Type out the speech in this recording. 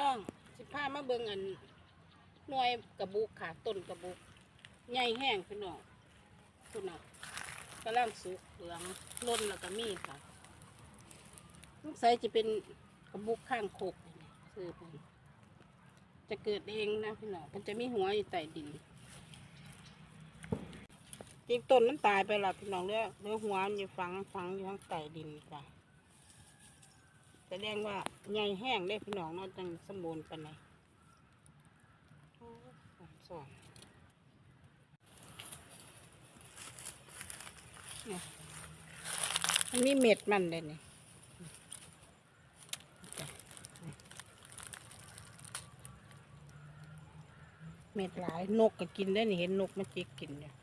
น้องสิพามาเบิ่งอันหน่วยกระบุกค่ะต้นกระบุกใหญ่แห้งพี่น้องคุณน่ะกำลังสุกเหลืองล้นแล้วก็มีค่ะสงสัยจะเป็นกระบุกข้างโคกซื้อไปจะเกิดเองนะพี่น้องมันจะมีหัวอยู่ใต้ดินจริงต้นมันตายไปแล้วพี่น้องเรื่องเรื่องหัวมันอยู่ฝังฝังอยู่ข้างใต้ดินจ้ะ ดงว่าใหญ่แห้งได้พี่น้องเนาะจังสมบูรณ์ปานไหนโอ้สอนนี่ยมันมีเม็ดมันเลยนี่เม็ดหลายนกก็กินได้นี่เห็นนกมันจิกกินเนี่ย